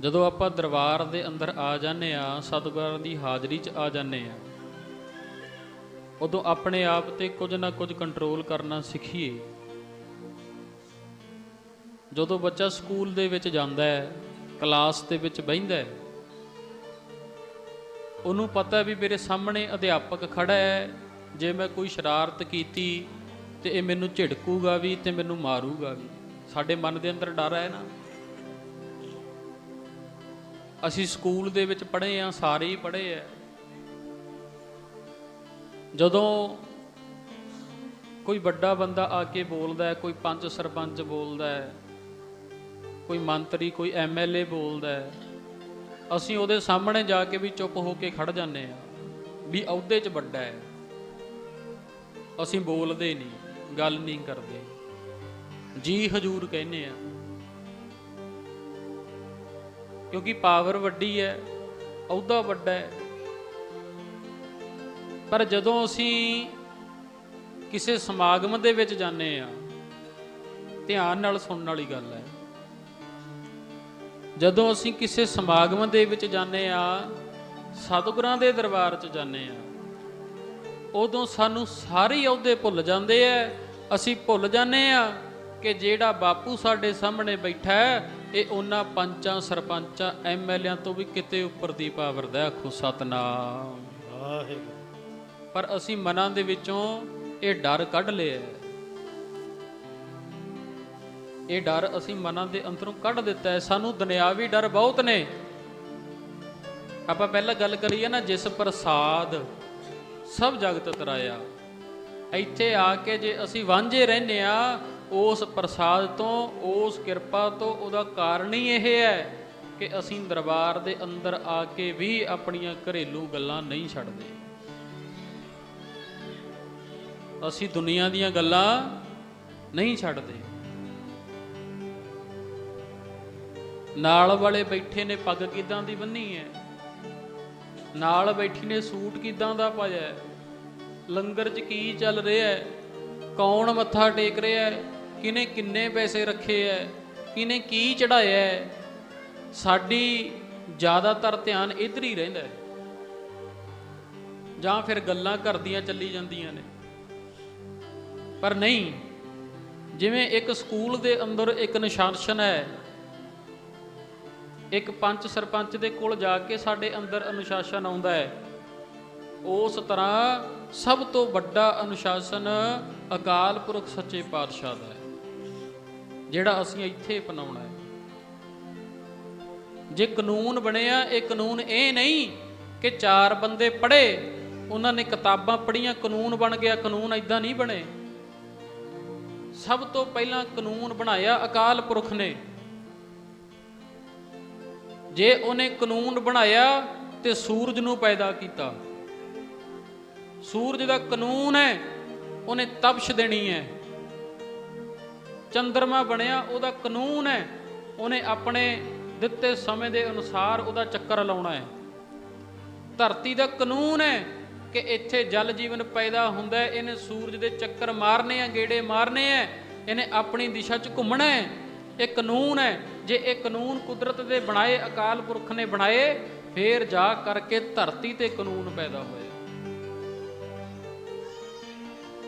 ਜਦੋਂ ਆਪਾਂ ਦਰਬਾਰ ਦੇ ਅੰਦਰ ਆ ਜਾਂਦੇ ਆ ਸਤਿਗੁਰਾਂ ਦੀ ਹਾਜ਼ਰੀ 'ਚ ਆ ਜਾਂਦੇ ਆ ਉਦੋਂ ਆਪਣੇ ਆਪ ਤੇ ਕੁਝ ਨਾ ਕੁਝ ਕੰਟਰੋਲ ਕਰਨਾ ਸਿੱਖੀਏ। ਜਦੋਂ ਬੱਚਾ ਸਕੂਲ ਦੇ ਵਿੱਚ ਜਾਂਦਾ ਹੈ ਕਲਾਸ ਦੇ ਵਿੱਚ ਬਹਿੰਦਾ ਹੈ, ਉਹਨੂੰ ਪਤਾ ਵੀ ਮੇਰੇ ਸਾਹਮਣੇ ਅਧਿਆਪਕ ਖੜਾ ਹੈ, ਜੇ ਮੈਂ ਕੋਈ ਸ਼ਰਾਰਤ ਕੀਤੀ ਤੇ ਇਹ ਮੈਨੂੰ ਝਿੜਕੂਗਾ ਵੀ ਤੇ ਮੈਨੂੰ ਮਾਰੂਗਾ ਵੀ। ਸਾਡੇ ਮਨ ਦੇ ਅੰਦਰ ਡਰ ਹੈ ਨਾ। ਅਸੀਂ ਸਕੂਲ ਦੇ ਵਿੱਚ ਪੜ੍ਹੇ ਆ ਸਾਰੇ ਹੀ ਪੜ੍ਹੇ ਆ। ਜਦੋਂ ਕੋਈ ਵੱਡਾ ਬੰਦਾ ਆ ਕੇ ਬੋਲਦਾ ਕੋਈ ਪੰਚ ਸਰਪੰਚ ਬੋਲਦਾ ਹੈ, ਕੋਈ ਮੰਤਰੀ, ਕੋਈ ਐਮਐਲਏ ਬੋਲਦਾ ਹੈ, ਅਸੀਂ ਉਹਦੇ ਸਾਹਮਣੇ ਜਾ ਕੇ ਵੀ ਚੁੱਪ ਹੋ ਕੇ ਖੜ ਜਾਂਦੇ ਆ ਵੀ ਅਹੁਦੇ 'ਚ ਵੱਡਾ ਹੈ। ਅਸੀਂ ਬੋਲਦੇ ਨਹੀਂ, ਗੱਲ ਨਹੀਂ ਕਰਦੇ। ਜੀ ਹਜੂਰ ਕਹਿੰਦੇ ਆ ਕਿਉਂਕਿ ਪਾਵਰ ਵੱਡੀ ਹੈ, ਅਹੁਦਾ ਵੱਡਾ ਹੈ। ਪਰ ਜਦੋਂ ਅਸੀਂ ਕਿਸੇ ਸਮਾਗਮ ਦੇ ਵਿੱਚ ਜਾਂਦੇ ਆ ਧਿਆਨ ਨਾਲ ਸੁਣਨ ਵਾਲੀ ਗੱਲ ਹੈ। ਜਦੋਂ ਅਸੀਂ ਕਿਸੇ ਸਮਾਗਮ ਦੇ ਵਿੱਚ ਜਾਂਦੇ ਆ ਸਤਿਗੁਰਾਂ ਦੇ ਦਰਬਾਰ 'ਚ ਜਾਂਦੇ ਆ ਉਦੋਂ ਸਾਨੂੰ ਸਾਰੇ ਹੀ ਅਹੁਦੇ ਭੁੱਲ ਜਾਂਦੇ ਆ ਅਸੀਂ ਭੁੱਲ ਜਾਂਦੇ ਆ ਕਿ ਜਿਹੜਾ ਬਾਪੂ ਸਾਡੇ ਸਾਹਮਣੇ ਬੈਠਾ ਹੈ ਇਹ ਉਹਨਾਂ ਪੰਚਾਂ ਸਰਪੰਚਾਂ ਐਮਐਲਏਆਂ ਤੋਂ ਵੀ ਕਿਤੇ ਉੱਪਰ ਦੀ ਪਾਵਰ ਦਾ ਆਖੋ ਸਤਨਾਮ। ਵਾਹਿਗੁਰੂ। ਪਰ ਅਸੀਂ ਮਨਾਂ ਦੇ ਵਿੱਚੋਂ ਇਹ ਡਰ ਕੱਢ ਲਿਆ। ਇਹ ਡਰ ਅਸੀਂ ਮਨਾਂ ਦੇ ਅੰਦਰੋਂ ਕੱਢ ਦਿੱਤਾ ਹੈ। ਸਾਨੂੰ ਦੁਨਿਆਵੀ ਡਰ ਬਹੁਤ ਨੇ। ਆਪਾਂ ਪਹਿਲਾਂ ਗੱਲ ਕਰੀਏ ਨਾ ਜਿਸ ਪ੍ਰਸਾਦ ਸਭ ਜਗਤ ਤਰਾਇਆ। ਇੱਥੇ ਆ ਕੇ ਜੇ ਅਸੀਂ ਵਾਂਝੇ ਰਹਿੰਦੇ ਆ ਉਸ ਪ੍ਰਸਾਦ ਤੋਂ, ਉਸ ਕਿਰਪਾ ਤੋਂ, ਉਹਦਾ ਕਾਰਨ ਹੀ ਇਹ ਹੈ ਕਿ ਅਸੀਂ ਦਰਬਾਰ ਦੇ ਅੰਦਰ ਆ ਕੇ ਵੀ ਆਪਣੀਆਂ ਘਰੇਲੂ ਗੱਲਾਂ ਨਹੀਂ ਛੱਡਦੇ। ਅਸੀਂ ਦੁਨੀਆ ਦੀਆਂ ਗੱਲਾਂ ਨਹੀਂ ਛੱਡਦੇ। ਨਾਲ ਵਾਲੇ ਬੈਠੇ ਨੇ, ਪੱਗ ਕਿਦਾਂ ਦੀ ਬੰਨੀ ਹੈ? ਨਾਲ ਬੈਠੀ ਨੇ, ਸੂਟ ਕਿਦਾਂ ਦਾ ਪਾਇਆ ਲੰਗਰ 'ਚ ਕੀ ਚੱਲ ਰਿਹਾ ਹੈ? ਕੌਣ ਮੱਥਾ ਟੇਕ ਰਿਹਾ ਹੈ? ਕਿਨੇ ਕਿੰਨੇ ਪੈਸੇ ਰੱਖੇ ਹੈ ਕਿਨੇ ਕੀ ਚੜਾਇਆ ਹੈ ਸਾਡੀ ਜ਼ਿਆਦਾਤਰ ਧਿਆਨ ਇੱਧਰ ਹੀ ਰਹਿੰਦਾ ਹੈ ਜਾਂ ਫਿਰ ਗੱਲਾਂ ਕਰਦੀਆਂ ਚੱਲੀ ਜਾਂਦੀਆਂ ਨੇ। ਪਰ ਨਹੀਂ, ਜਿਵੇਂ ਇੱਕ ਸਕੂਲ ਦੇ ਅੰਦਰ ਇੱਕ ਅਨੁਸ਼ਾਸਨ ਹੈ ਇੱਕ ਪੰਚ ਸਰਪੰਚ ਦੇ ਕੋਲ ਜਾ ਕੇ ਸਾਡੇ ਅੰਦਰ ਅਨੁਸ਼ਾਸਨ ਆਉਂਦਾ ਹੈ ਉਸ ਤਰ੍ਹਾਂ ਸਭ ਤੋਂ ਵੱਡਾ ਅਨੁਸ਼ਾਸਨ ਅਕਾਲ ਪੁਰਖ ਸੱਚੇ ਪਾਤਸ਼ਾਹ ਦਾ ਹੈ ਜਿਹੜਾ ਅਸੀਂ ਇੱਥੇ ਅਪਣਾਉਣਾ ਹੈ। ਜੇ ਕਾਨੂੰਨ ਬਣਿਆ, ਇਹ ਕਾਨੂੰਨ ਇਹ ਨਹੀਂ ਕਿ ਚਾਰ ਬੰਦੇ ਪੜ੍ਹੇ, ਉਹਨਾਂ ਨੇ ਕਿਤਾਬਾਂ ਪੜ੍ਹੀਆਂ, ਕਾਨੂੰਨ ਬਣ ਗਿਆ, ਕਾਨੂੰਨ ਐਦਾਂ ਨਹੀਂ ਬਣੇ। ਸਭ ਤੋਂ ਪਹਿਲਾਂ ਕਾਨੂੰਨ ਬਣਾਇਆ ਅਕਾਲ ਪੁਰਖ ਨੇ। ਜੇ ਉਹਨੇ ਕਾਨੂੰਨ ਬਣਾਇਆ ਤੇ ਸੂਰਜ ਨੂੰ ਪੈਦਾ ਕੀਤਾ। ਸੂਰਜ ਦਾ ਕਾਨੂੰਨ ਹੈ, ਉਹਨੇ ਤਪਸ਼ ਦੇਣੀ ਹੈ। ਚੰਦਰਮਾ ਬਣਿਆ, ਉਹਦਾ ਕਾਨੂੰਨ ਹੈ। ਉਹਨੇ ਆਪਣੇ ਦਿੱਤੇ ਸਮੇਂ ਦੇ ਅਨੁਸਾਰ ਉਹਦਾ ਚੱਕਰ ਲਾਉਣਾ ਹੈ। ਧਰਤੀ ਦਾ ਕਾਨੂੰਨ ਹੈ ਕਿ ਇੱਥੇ ਜਲ ਜੀਵਨ ਪੈਦਾ ਹੁੰਦਾ ਹੈ। ਇਹਨੇ ਸੂਰਜ ਦੇ ਚੱਕਰ ਮਾਰਨੇ ਆ, ਗੇੜੇ ਮਾਰਨੇ ਆ। ਇਹਨੇ ਆਪਣੀ ਦਿਸ਼ਾ 'ਚ ਘੁੰਮਣਾ ਹੈ। ਇਹ ਕਾਨੂੰਨ ਹੈ। ਜੇ ਇਹ ਕਾਨੂੰਨ ਕੁਦਰਤ ਦੇ ਬਣਾਏ, ਅਕਾਲ ਪੁਰਖ ਨੇ ਬਣਾਏ, ਫੇਰ ਜਾ ਕਰਕੇ ਧਰਤੀ ਤੇ ਕਾਨੂੰਨ ਪੈਦਾ ਹੋਏ